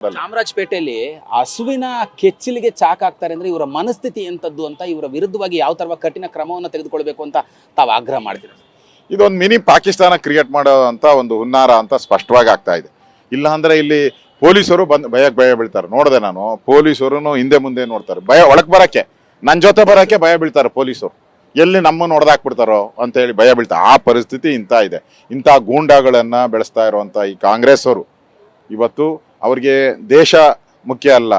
ಚಾಮರಾಜಪೇಟೆಯಲ್ಲಿ ಹಸುವಿನ ಕೆಚ್ಚಲಿಗೆ ಚಾಕ್ ಹಾಕ್ತಾರೆ ಅಂದ್ರೆ ಇವರ ಮನಸ್ಥಿತಿ ಎಂತದ್ದು ಅಂತ ಇವರ ವಿರುದ್ಧವಾಗಿ ಯಾವ ತರ ಕಠಿಣ ಕ್ರಮವನ್ನು ತೆಗೆದುಕೊಳ್ಬೇಕು ಅಂತ ತಾವು ಆಗ್ರಹ ಮಾಡಿದ್ರು ಇದೊಂದು ಮಿನಿ ಪಾಕಿಸ್ತಾನ ಕ್ರಿಯೇಟ್ ಮಾಡೋ ಅಂತ ಒಂದು ಹುನ್ನಾರ ಅಂತ ಸ್ಪಷ್ಟವಾಗಿ ಆಗ್ತಾ ಇದೆ. ಇಲ್ಲ ಅಂದ್ರೆ ಇಲ್ಲಿ ಪೊಲೀಸರು ಬಂದ್ ಭಯಕ್ಕೆ ಭಯ ಬೀಳ್ತಾರೆ. ನೋಡಿದೆ ನಾನು ಪೊಲೀಸರು ಹಿಂದೆ ಮುಂದೆ ನೋಡ್ತಾರೆ. ಭಯ ಒಳಕ್ ಬರಕ್ಕೆ ನನ್ನ ಜೊತೆ ಬರಕ್ಕೆ ಭಯ ಬೀಳ್ತಾರೆ ಪೊಲೀಸರು. ಎಲ್ಲಿ ನಮ್ಮನ್ನು ಹೊಡೆದಾಕ್ಬಿಡ್ತಾರೋ ಅಂತ ಹೇಳಿ ಭಯ ಬೀಳ್ತಾರೆ ಆ ಪರಿಸ್ಥಿತಿ ಇಂಥ ಇದೆ. ಇಂಥ ಗೂಂಡಾಗಳನ್ನ ಬೆಳೆಸ್ತಾ ಇರುವಂತ ಈ ಕಾಂಗ್ರೆಸ್ ಅವರು ಇವತ್ತು ಅವ್ರಿಗೆ ದೇಶ ಮುಖ್ಯ ಅಲ್ಲ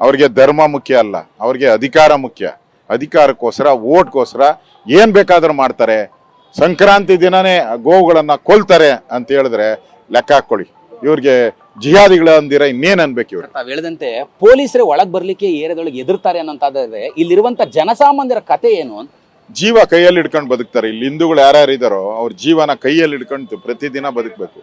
ಅವ್ರಿಗೆ ಧರ್ಮ ಮುಖ್ಯ ಅಲ್ಲ ಅವ್ರಿಗೆ ಅಧಿಕಾರ ಮುಖ್ಯ. ಅಧಿಕಾರಕ್ಕೋಸ್ಕರ ಓಟ್ಗೋಸ್ಕರ ಏನ್ ಬೇಕಾದರೂ ಮಾಡ್ತಾರೆ. ಸಂಕ್ರಾಂತಿ ದಿನನೇ ಗೋವುಗಳನ್ನು ಕೊಲ್ತಾರೆ ಅಂತ ಹೇಳಿದ್ರೆ ಲೆಕ್ಕ ಹಾಕೊಳ್ಳಿ ಇವ್ರಿಗೆ ಜಿಹಾದಿಗಳು ಅಂದಿರ ಇನ್ನೇನ್ ಅನ್ಬೇಕು ಇವ್ರು ತಾವು ಹೇಳಿದಂತೆ ಪೊಲೀಸರೇ ಒಳಗ್ ಬರ್ಲಿಕ್ಕೆ ಏರಿಯಾದೊಳಗೆ ಎದುರ್ತಾರೆ ಅನ್ನೋಂತಾದ್ರೆ ಇಲ್ಲಿರುವಂತ ಜನಸಾಮಾನ್ಯರ ಕತೆ ಏನು? ಅಂತ ಜೀವ ಕೈಯಲ್ಲಿ ಹಿಡ್ಕೊಂಡು ಬದುಕ್ತಾರೆ. ಇಲ್ಲಿ ಹಿಂದೂಗಳು ಯಾರ್ಯಾರು ಇದಾರೋ ಅವ್ರ ಜೀವನ ಕೈಯಲ್ಲಿ ಹಿಡ್ಕೊಂಡು ಪ್ರತಿದಿನ ಬದುಕಬೇಕು.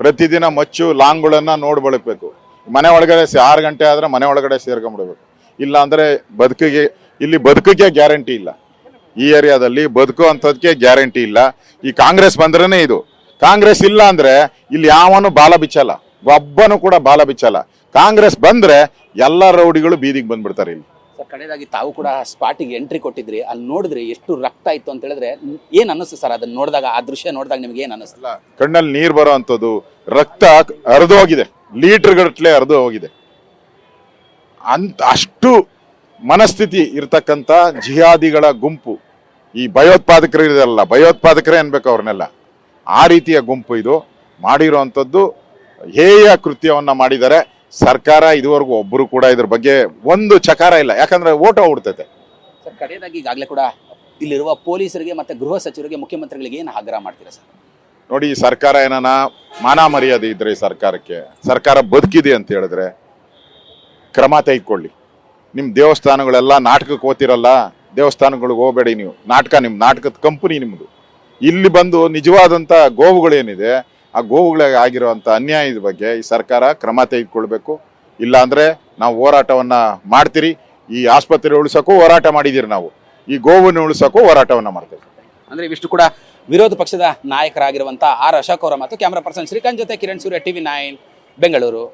ಪ್ರತಿದಿನ ಮಚ್ಚು ಲಾಂಗ್ಗಳನ್ನ ನೋಡಿ ಬಳಕಬೇಕು. ಮನೆ ಒಳಗಡೆ ಆರು ಗಂಟೆ ಆದ್ರೆ ಮನೆ ಒಳಗಡೆ ಸೇರ್ಕೊಂಡ್ಬಿಡ್ಬೇಕು ಇಲ್ಲ ಅಂದ್ರೆ ಬದುಕಿಗೆ, ಇಲ್ಲಿ ಬದುಕಿಗೆ ಗ್ಯಾರಂಟಿ ಇಲ್ಲ. ಈ ಏರಿಯಾದಲ್ಲಿ ಬದುಕು ಅಂತದಕ್ಕೆ ಗ್ಯಾರಂಟಿ ಇಲ್ಲ. ಈ ಕಾಂಗ್ರೆಸ್ ಬಂದ್ರೇ ಇದು. ಕಾಂಗ್ರೆಸ್ ಇಲ್ಲ ಅಂದ್ರೆ ಇಲ್ಲಿ ಯಾವನು ಬಾಲ ಬಿಚ್ಚಲ್ಲ. ಒಬ್ಬನು ಕೂಡ ಬಾಲ ಬಿಚ್ಚಲ್ಲ. ಕಾಂಗ್ರೆಸ್ ಬಂದ್ರೆ ಎಲ್ಲ ರೌಡಿಗಳು ಬೀದಿಗೆ ಬಂದ್ಬಿಡ್ತಾರೆ ಇಲ್ಲಿ. ಕಡೆಯದಾಗಿ ತಾವು ಕೂಡ ಸ್ಪಾಟಿಗೆ ಎಂಟ್ರಿ ಕೊಟ್ಟಿದ್ರಿ, ಅಲ್ಲಿ ನೋಡಿದ್ರಿ ಎಷ್ಟು ರಕ್ತ ಇತ್ತು ಅಂತ ಹೇಳಿದ್ರೆ ಏನ್ ಅನ್ನಿಸ್ತು ಸರ್ ಅದನ್ನ ನೋಡಿದಾಗ, ಆ ದೃಶ್ಯ ನೋಡಿದಾಗ ನಿಮ್ಗೆ ಏನ್ ಅನ್ನಿಸ್ತಲ್ಲ ಕಣ್ಣಲ್ಲಿ ನೀರು ಬರೋ ಅಂಥದ್ದು, ರಕ್ತ ಹರಿದು ಹೋಗಿದೆ ಲೀಟರ್ ಗಟ್ಟಲೆ ಹರಿದು ಹೋಗಿದೆ. ಅಂತ ಅಷ್ಟು ಮನಸ್ಥಿತಿ ಇರ್ತಕ್ಕಂಥ ಜಿಹಾದಿಗಳ ಗುಂಪು, ಈ ಭಯೋತ್ಪಾದಕರು ಇರೋದಲ್ಲ, ಭಯೋತ್ಪಾದಕರೇ ಅನ್ಬೇಕು ಅವ್ರನ್ನೆಲ್ಲ. ಆ ರೀತಿಯ ಗುಂಪು ಇದು ಮಾಡಿರುವಂಥದ್ದು ಹೇಯ ಕೃತ್ಯವನ್ನು ಮಾಡಿದ್ದಾರೆ. ಸರ್ಕಾರ ಇದುವರೆಗೂ ಒಬ್ಬರು ಕೂಡ ಇದ್ರ ಬಗ್ಗೆ ಒಂದು ಚಕಾರ ಇಲ್ಲ. ಯಾಕಂದ್ರೆ ಓಟ್ ಹೋಗ್ಬಿಡ್ತೈತೆ. ಸರ್ ಕಡೆಯದಾಗಿ ಈಗಾಗಲೇ ಕೂಡ ಇಲ್ಲಿರುವ ಪೊಲೀಸರಿಗೆ ಮತ್ತೆ ಗೃಹ ಸಚಿವರಿಗೆ ಮುಖ್ಯಮಂತ್ರಿಗಳಿಗೆ ಏನು ಆಗ್ರಹ ಮಾಡ್ತೀರಾ ಸರ್? ನೋಡಿ ಈ ಸರ್ಕಾರ ಏನಾನ ಮಾನ ಮರ್ಯಾದೆ ಇದ್ರೆ ಈ ಸರ್ಕಾರಕ್ಕೆ ಸರ್ಕಾರ ಬದುಕಿದೆ ಅಂತ ಹೇಳಿದ್ರೆ ಕ್ರಮ ತೆಗೆದುಕೊಳ್ಳಿ. ನಿಮ್ಮ ದೇವಸ್ಥಾನಗಳೆಲ್ಲ ನಾಟಕಕ್ಕೆ ಓದ್ತಿರಲ್ಲ ದೇವಸ್ಥಾನಗಳಿಗೆ ಹೋಗಬೇಡಿ ನೀವು. ನಾಟಕ ನಿಮ್ಮ ನಾಟಕದ ಕಂಪನಿ ನಿಮ್ಮದು ಇಲ್ಲಿ ಬಂದು ನಿಜವಾದಂಥ ಗೋವುಗಳೇನಿದೆ ಆ ಗೋವುಗಳಿಗೆ ಆಗಿರುವಂಥ ಅನ್ಯಾಯದ ಬಗ್ಗೆ ಈ ಸರ್ಕಾರ ಕ್ರಮ ತೆಗೆದುಕೊಳ್ಬೇಕು. ಇಲ್ಲ ಅಂದ್ರೆ ನಾವು ಹೋರಾಟವನ್ನು ಮಾಡ್ತೀರಿ. ಈ ಆಸ್ಪತ್ರೆ ಉಳಿಸೋಕ್ಕೂ ಹೋರಾಟ ಮಾಡಿದ್ದೀರಿ ನಾವು. ಈ ಗೋವನ್ನು ಉಳಿಸೋಕ್ಕೂ ಹೋರಾಟವನ್ನು ಮಾಡ್ತೇವೆ ಅಂದ್ರೆ ಇವಿಷ್ಟು ಕೂಡ ವಿರೋಧ ಪಕ್ಷದ ನಾಯಕರಾಗಿರುವಂಥ ಆರ್ ಅಶೋಕ್ ಅವರ ಮತ್ತು ಕ್ಯಾಮರಾ ಪರ್ಸನ್ ಶ್ರೀಕಾಂತ್ ಜೊತೆ ಕಿರಣ್ ಸೂರ್ಯ, ಟಿವಿ ನೈನ್, ಬೆಂಗಳೂರು.